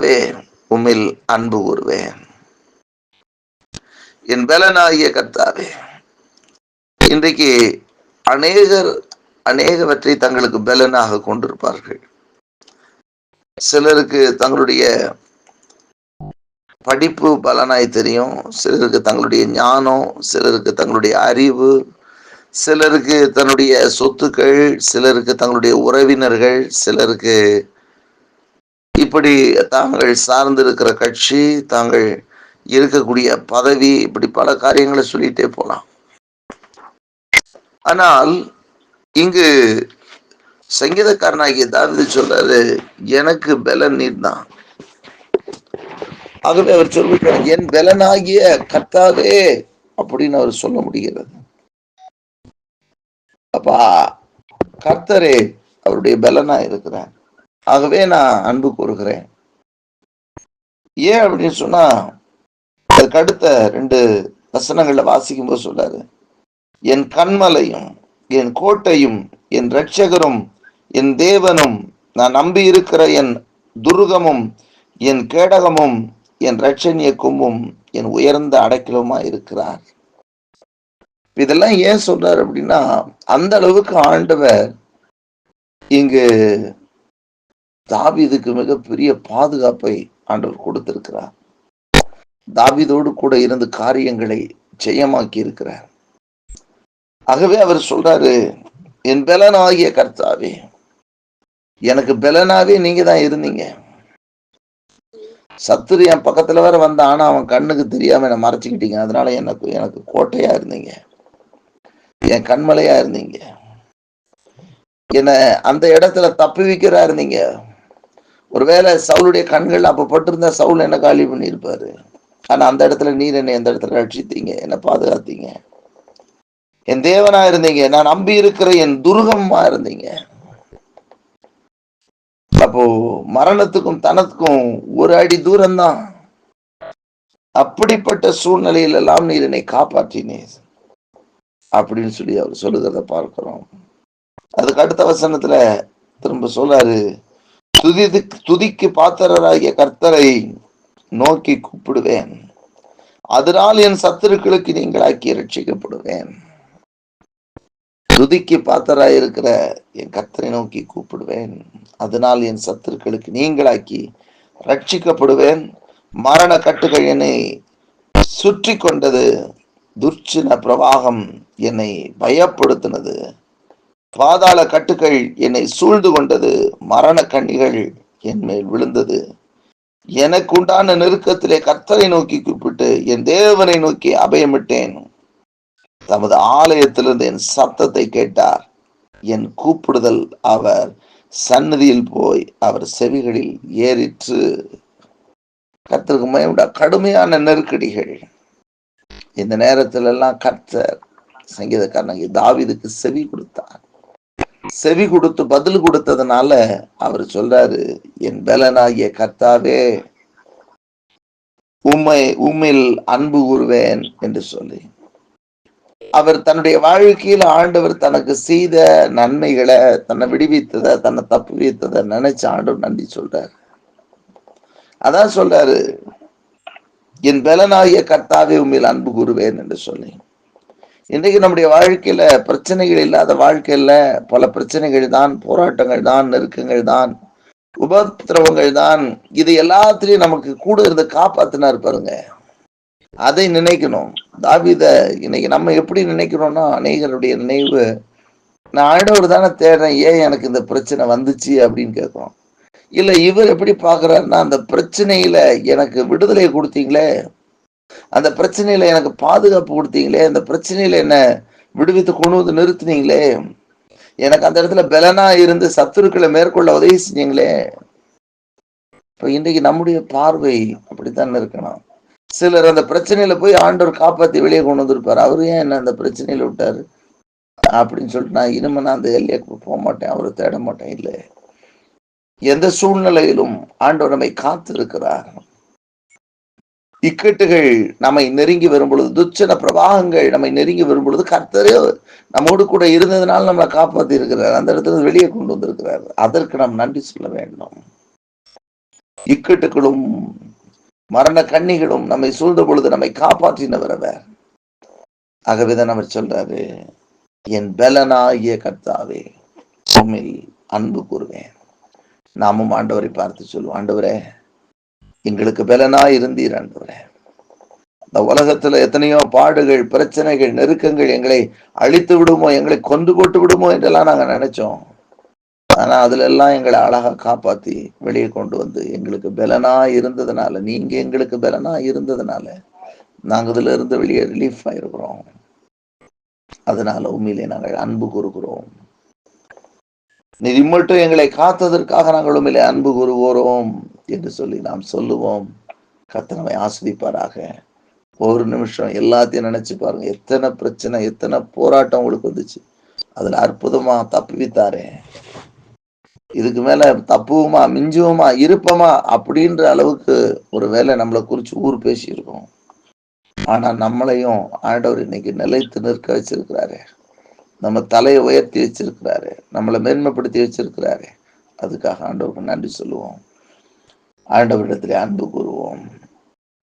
கர்த்தாவே உமில் அன்பு கூறுவேன். என் பலனாகிய கர்த்தாவே இன்றைக்கு அநேகர் அநேகவற்றை தங்களுக்கு பலனாக கொண்டிருப்பார்கள். சிலருக்கு தங்களுடைய படிப்பு பலனாய் தெரியும் சிலருக்கு தங்களுடைய ஞானம் சிலருக்கு தங்களுடைய அறிவு சிலருக்கு தன்னுடைய சொத்துக்கள் சிலருக்கு தங்களுடைய உறவினர்கள் சிலருக்கு இப்படி தாங்கள் சார்ந்திருக்கிற கட்சி தாங்கள் இருக்கக்கூடிய பதவி இப்படி பல காரியங்களை சொல்லிட்டே போலாம். ஆனால் இங்கு சங்கீதக்காரனாகிய தாவிது சொல்றாரு எனக்கு பலன் நீர் தான் ஆகவே அவர் சொல்லிட்டார் என் பலனாகிய கர்த்தாவே அப்படின்னு அவர் சொல்ல முடிகிறது. அப்பா கர்த்தரே அவருடைய பலனா இருக்கிறார். ஆகவே நான் அன்பு கூறுகிறேன். ஏன் அப்படின்னு சொன்னா அதுக்கு அடுத்த ரெண்டு வசனங்களை வாசிக்கும் போது சொல்றாரு. என் கண்மலையும் என் கோட்டையும் என் ரட்சகரும் என் தேவனும் நான் நம்பி இருக்கிற என் துருகமும் என் கேடகமும் என் ரட்சணிய கொம்பும் என் உயர்ந்த அடைக்கலமா இருக்கிறார். இதெல்லாம் ஏன் சொல்றாரு அப்படின்னா அந்த அளவுக்கு ஆண்டவர் இங்கு தாவிதுக்கு மிகப்பெரிய பாதுகாப்பை ஆண்டவர் கொடுத்திருக்கிறார். தாவிதோடு கூட இருந்து காரியங்களை ஜெயமாக்கி இருக்கிறார் ஆகவே அவர் சொல்றாரு என் பலனாகிய கர்த்தாவே எனக்கு பலனாவே நீங்க தான் இருந்தீங்க. சத்துரு என் பக்கத்துல வேற வந்த ஆனா அவன் கண்ணுக்கு தெரியாம என்ன மறைச்சுக்கிட்டீங்க. அதனால எனக்கு எனக்கு கோட்டையா இருந்தீங்க. என் கண்மலையா இருந்தீங்க. என்ன அந்த இடத்துல தப்பி வைக்கிறா இருந்தீங்க. ஒருவேளை சவுளுடைய கண்கள் அப்போ பட்டிருந்தா சவுல் என்ன காலி பண்ணியிருப்பாரு? ஆனா அந்த இடத்துல நீர் என்னை எந்த இடத்துல ரட்சித்தீங்க? என்னை பாதுகாத்தீங்க? என் தேவனா இருந்தீங்க. நான் நம்பி இருக்கிற என் துருகமா இருந்தீங்க. அப்போ மரணத்துக்கும் தனத்துக்கும் ஒரு அடி தூரம்தான். அப்படிப்பட்ட சூழ்நிலையில எல்லாம் நீர் என்னை காப்பாற்றினேன் அப்படின்னு சொல்லி அவர் சொல்லுகிறத பார்க்கிறோம். அதுக்கு அடுத்த வசனத்துல திரும்ப சொல்றாரு. துதி துதிக்கு பாத்திரராகிய கர்த்தரை நோக்கி கூப்பிடுவேன். அதனால் என் சத்துருக்களுக்கு நீங்களாக்கி ரட்சிக்கப்படுவேன் துதிக்கு பாத்தராய் இருக்கிற என் கர்த்தரை நோக்கி கூப்பிடுவேன். அதனால் என் சத்துருக்களுக்கு நீங்களாக்கி ரட்சிக்கப்படுவேன் மரண கட்டுகள் என்னை சுற்றி கொண்டது துர்ச்சின பிரவாகம் என்னை பயப்படுத்தினது. பாதாள கட்டுகள் என்னை சூழ்ந்து கொண்டது மரண கண்ணிகள் என் மேல் விழுந்தது. எனக்கு உண்டான நெருக்கத்திலே கர்த்தரை நோக்கி கூப்பிட்டு என் தேவனை நோக்கி அபயமிட்டேன். தமது ஆலயத்திலிருந்து என் சத்தத்தை கேட்டார். என் கூப்பிடுதல் அவர் சன்னதியில் போய் அவர் செவிகளில் ஏறிற்று. கர்த்தருக்கு மயமுடா கடுமையான நெருக்கடிகள். இந்த நேரத்திலெல்லாம் கர்த்தர் சங்கீதக்காரனாகி தாவிதுக்கு செவி கொடுத்தார். செவி கொடுத்து பதில் கொடுத்ததுனால அவர் சொல்றாரு என் பலனாகிய கர்த்தாவே உம்மை உம்மில் அன்பு கூறுவேன் என்று சொல்லி. அவர் தன்னுடைய வாழ்க்கையில் ஆண்டவர் தனக்கு செய்த நன்மைகளை தன்னை விடுவித்ததை தன்னை தப்பு வைத்ததை நினைச்சு ஆண்டவர் நன்றி சொல்றாரு. அதான் சொல்றாரு என் பலனாகிய கர்த்தாவே உண்மையில் அன்பு கூறுவேன் என்று சொல்லி. இன்றைக்கு நம்முடைய வாழ்க்கையில பிரச்சனைகள் இல்லாத வாழ்க்கையில பல பிரச்சனைகள் தான் போராட்டங்கள் தான் நெருக்கங்கள் தான் உபத்திரவங்கள் தான் இது எல்லாத்திலையும் நமக்கு கூட இருந்து காப்பாத்தினார் பாருங்க. அதை நினைக்கணும். தாவித இன்னைக்கு நம்ம எப்படி நினைக்கிறோம்னா அநேகருடைய நினைவு நான் ஆண்டவர் தானே தேடுறேன் ஏன் எனக்கு இந்த பிரச்சனை வந்துச்சு? அப்படின்னு கேட்குறோம். இல்லை இவர் எப்படி பார்க்குறாருன்னா அந்த பிரச்சனையில் எனக்கு விடுதலை கொடுத்தீங்களே அந்த பிரச்சனையில எனக்கு பாதுகாப்பு கொடுத்தீங்களே அந்த பிரச்சனையில என்ன விடுவித்து கொண்டு வந்து நிறுத்தினீங்களே. எனக்கு அந்த இடத்துல பலனா இருந்து சத்துருக்களை மேற்கொள்ள உதவி செஞ்சீங்களே. இப்ப இன்றைக்கு நம்முடைய பார்வை அப்படித்தான் இருக்கணும். சிலர் அந்த பிரச்சனையில போய் ஆண்டவர் காப்பாத்தி வெளியே கொண்டு வந்திருப்பாரு. அவரு ஏன் என்ன அந்த பிரச்சனையில விட்டாரு? அப்படின்னு சொல்லிட்டு நான் இனிமே நான் அந்த எல்லையை போக மாட்டேன் அவரை தேட மாட்டேன் இல்லை. எந்த சூழ்நிலையிலும் ஆண்டவர் நம்மை காத்திருக்கிறார். இக்கட்டுகள் நம்மை நெருங்கி வரும் பொழுது துச்சன பிரவாகங்கள் நம்மை நெருங்கி வரும் பொழுது கர்த்தரே நம்மோடு கூட இருந்ததுனால நம்மளை காப்பாத்தி இருக்கிறார் அந்த இடத்துல வெளியே கொண்டு வந்திருக்கிறார். அதற்கு நாம் நன்றி சொல்ல வேண்டும். இக்கட்டுகளும் மரண கண்ணிகளும் நம்மை சூழ்ந்த பொழுது நம்மை காப்பாற்றினவர் அவர். ஆகவேதான் அவர் சொல்றாரு என் பலனாகிய கர்த்தாவே உம்மில் அன்பு கூறுவேன். நாமும் ஆண்டவரை பார்த்து சொல்லுவோம் ஆண்டவரே எங்களுக்கு பலனா இருந்தீர் ஆண்டவரே இந்த உலகத்துல எத்தனையோ பாடுகள் பிரச்சனைகள் நெருக்கங்கள் எங்களை அழித்து விடுமோ எங்களை கொண்டு போட்டு விடுமோ என்றெல்லாம் நாங்க நினைச்சோம். ஆனா அதுல எல்லாம் எங்களை அழகா காப்பாத்தி வெளியே கொண்டு வந்து எங்களுக்கு பலனா இருந்ததுனால நீங்க எங்களுக்கு பலனா இருந்ததுனால நாங்க இதுல இருந்து வெளியே ரிலீஃப் ஆயிருக்கிறோம். அதனால உண்மையிலே நாங்கள் அன்பு கூறுகிறோம். நீ மட்டும் எங்களை காத்ததற்காக நாங்கள் உண்மையிலே அன்பு கூறுகிறோம். என்று சொல்லி நாம் சொல்லுவோம். கத்தனவை ஆஸ்வதிப்பாராக ஒரு நிமிஷம் எல்லாத்தையும் நினைச்சு பாருங்க. எத்தனை பிரச்சனை எத்தனை போராட்டம் உங்களுக்கு வந்துச்சு. அதுல அற்புதமா தப்புவித்தாரே. இதுக்கு மேல தப்புவுமா மிஞ்சுவோமா இருப்போமா அப்படின்ற அளவுக்கு ஒரு வேலை நம்மளை குறிச்சு ஊர் பேசியிருக்கோம். ஆனா நம்மளையும் ஆண்டவர் இன்னைக்கு நிலைத்து நிற்க வச்சிருக்கிறாரு. நம்ம தலையை உயர்த்தி வச்சிருக்கிறாரு. நம்மளை மேன்மைப்படுத்தி வச்சிருக்கிறாரு. அதுக்காக ஆண்டவருக்கு நன்றி சொல்லுவோம். ஆண்டவரிடத்திலே அன்பு கூறுவோம்.